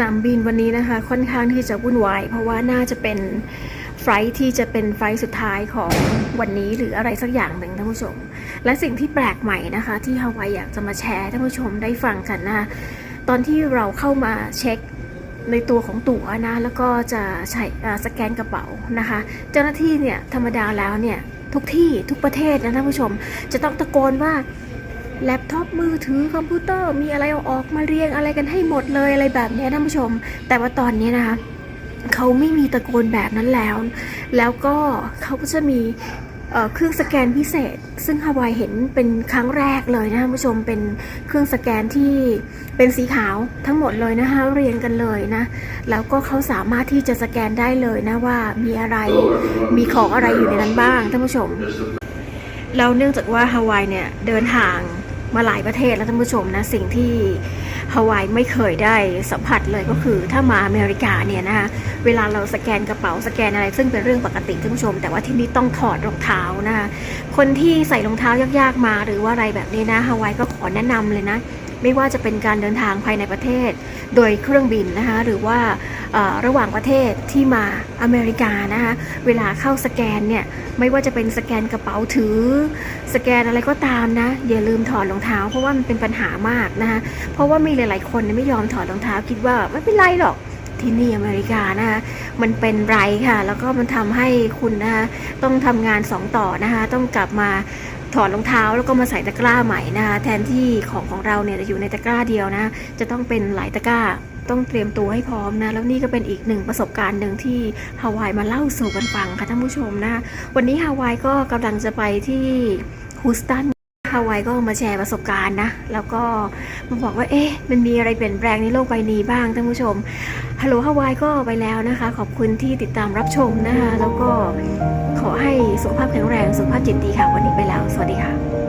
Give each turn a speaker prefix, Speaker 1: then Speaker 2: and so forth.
Speaker 1: นามบินวันนี้นะคะ ค่อนข้างที่จะวุ่นวายเพราะว่าน่าจะเป็นไฟลท์ที่จะเป็นไฟล์สุดท้ายของวันนี้หรืออะไรสักอย่างหนึ่งท่านผู้ชม และสิ่งที่แปลกใหม่นะคะ ที่ฮาวายอยากจะมาแชร์ท่านผู้ชมได้ฟังกันนะคะตอนที่เราเข้ามาเช็คในตัวของตั๋วนะแล้วก็จะใช้สแกนกระเป๋านะคะ เจ้าหน้าที่เนี่ยธรรมดาแล้วเนี่ยทุกที่ทุกประเทศนะท่านผู้ชม จะต้องตะโกนว่า แล็ปท็อปมือถือคอมพิวเตอร์มีอะไรเอาออกมาเรียงอะไรกันให้หมดเลยอะไรแบบนี้ท่านผู้ชม แต่ว่าตอนนี้นะคะเขาไม่มีตะโกนแบบนั้นแล้ว แล้วก็เขาก็จะมีเครื่องสแกนพิเศษ ซึ่งฮาวายเห็นเป็นครั้งแรกเลยนะท่านผู้ชมเป็นเครื่องสแกนที่เป็นสีขาวทั้งหมดเลยนะคะเรียงกันเลยนะ แล้วก็เขาสามารถที่จะสแกนได้เลยนะว่ามีอะไรมีของอะไรอยู่ในนั้นบ้างท่านผู้ชมแล้วเนื่องจากว่าฮาวายเนี่ยเดินทาง มาหลายประเทศแล้วท่านผู้ชมนะสิ่งที่ฮาวายไม่เคยได้สัมผัสเลยก็คือถ้ามาอเมริกาเนี่ยนะคะเวลาเราสแกนกระเป๋าสแกนอะไร ซึ่งเป็นเรื่องปกติท่านผู้ชม แต่ว่าที่นี่ต้องถอดรองเท้านะคะคนที่ใส่รองเท้ายากๆมาหรือว่าอะไรแบบนี้นะฮาวายก็ขอแนะนำเลยนะ ไม่ว่าจะเป็นการเดินทางภายในประเทศ โดยเครื่องบินนะคะหรือว่าระหว่างประเทศที่มาอเมริกานะคะเวลาเข้าสแกนเนี่ยไม่ว่าจะเป็นสแกนกระเป๋าถือ สแกนอะไรก็ตามนะอย่าลืมถอดรองเท้า เพราะว่ามันเป็นปัญหามากนะคะเพราะว่ามีหลาย ๆ คนเนี่ยไม่ยอมถอดรองเท้าคิดว่าไม่เป็นไรหรอกที่นี่อเมริกานะคะมันเป็นไรค่ะ แล้วก็มันทำให้คุณนะคะต้องทำงานสองต่อนะคะต้องกลับมา ถอดรองเท้าแล้วก็มาใส่ตะกร้าใหม่นะคะแทนที่ของของเราเนี่ยจะอยู่ในตะกร้าเดียวนะ จะต้องเป็นหลายตะกร้าต้องเตรียมตัวให้พร้อมนะ แล้วนี่ก็เป็นอีกหนึ่งประสบการณ์หนึ่งที่ฮาวายมาเล่าสู่กันฟังค่ะท่านผู้ชมนะ วันนี้ฮาวายก็กำลังจะไปที่ฮูสตันฮาวายก็มาแชร์ประสบการณ์นะ แล้วก็มาบอกว่าเอ๊ะมันมีอะไรเปลี่ยนแปลงในโลกใบนี้บ้างท่านผู้ชมฮัลโหลฮาวายก็ไปแล้วนะคะ ขอบคุณที่ติดตามรับชมนะคะแล้วก็ สุขภาพแข็งแรง สุขภาพจิตดีค่ะ วันนี้ไปแล้ว สวัสดีค่ะ